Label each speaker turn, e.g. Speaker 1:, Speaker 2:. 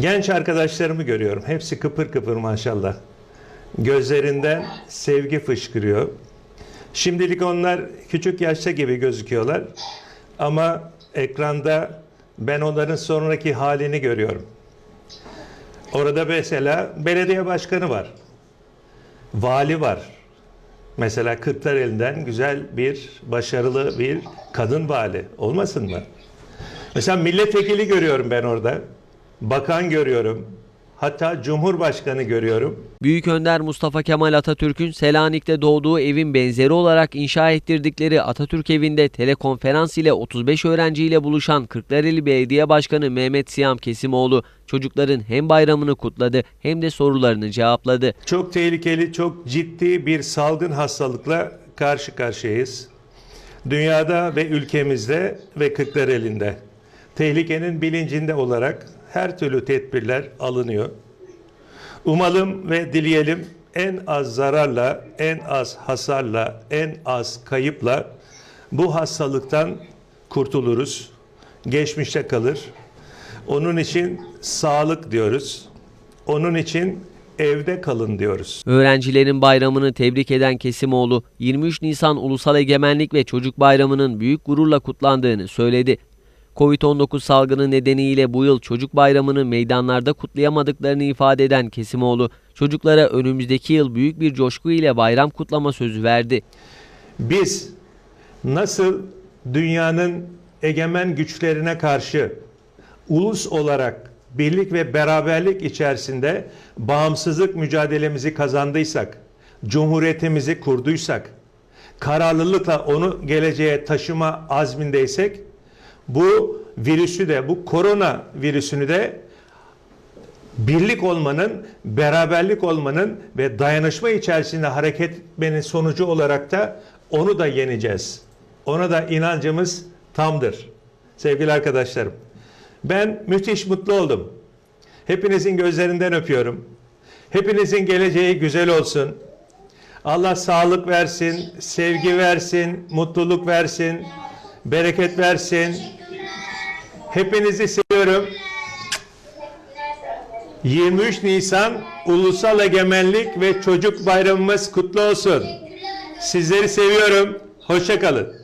Speaker 1: Genç arkadaşlarımı görüyorum. Hepsi kıpır kıpır maşallah. Gözlerinden sevgi fışkırıyor. Şimdilik onlar küçük yaşta gibi gözüküyorlar. Ama ekranda ben onların sonraki halini görüyorum. Orada mesela belediye başkanı var. Vali var. Mesela Kırklareli'nden güzel bir, başarılı bir kadın vali. Olmasın mı? Mesela milletvekili görüyorum ben orada. Bakan görüyorum. Hatta Cumhurbaşkanı görüyorum.
Speaker 2: Büyük Önder Mustafa Kemal Atatürk'ün Selanik'te doğduğu evin benzeri olarak inşa ettirdikleri Atatürk evinde telekonferans ile 35 öğrenciyle buluşan Kırklareli Belediye Başkanı Mehmet Siyam Kesimoğlu çocukların hem bayramını kutladı hem de sorularını cevapladı.
Speaker 1: Çok tehlikeli, çok ciddi bir salgın hastalıkla karşı karşıyayız. Dünyada ve ülkemizde ve Kırklareli'nde tehlikenin bilincinde olarak her türlü tedbirler alınıyor. Umalım ve dileyelim en az zararla, en az hasarla, en az kayıpla bu hastalıktan kurtuluruz. Geçmişte kalır. Onun için sağlık diyoruz. Onun için evde kalın diyoruz.
Speaker 2: Öğrencilerin bayramını tebrik eden Kesimoğlu, 23 Nisan Ulusal Egemenlik ve Çocuk Bayramı'nın büyük gururla kutlandığını söyledi. Covid-19 salgını nedeniyle bu yıl çocuk bayramını meydanlarda kutlayamadıklarını ifade eden Kesimoğlu, çocuklara önümüzdeki yıl büyük bir coşku ile bayram kutlama sözü verdi.
Speaker 1: Biz nasıl dünyanın egemen güçlerine karşı ulus olarak birlik ve beraberlik içerisinde bağımsızlık mücadelemizi kazandıysak, cumhuriyetimizi kurduysak, kararlılıkla onu geleceğe taşıma azmindeysek, bu virüsü de, bu korona virüsünü de birlik olmanın, beraberlik olmanın ve dayanışma içerisinde hareket etmenin sonucu olarak da onu da yeneceğiz. Ona da inancımız tamdır. Sevgili arkadaşlarım. Ben müthiş mutlu oldum. Hepinizin gözlerinden öpüyorum. Hepinizin geleceği güzel olsun. Allah sağlık versin, sevgi versin, mutluluk versin, bereket versin. Hepinizi seviyorum. 23 Nisan Ulusal Egemenlik ve Çocuk Bayramımız kutlu olsun. Sizleri seviyorum. Hoşça kalın.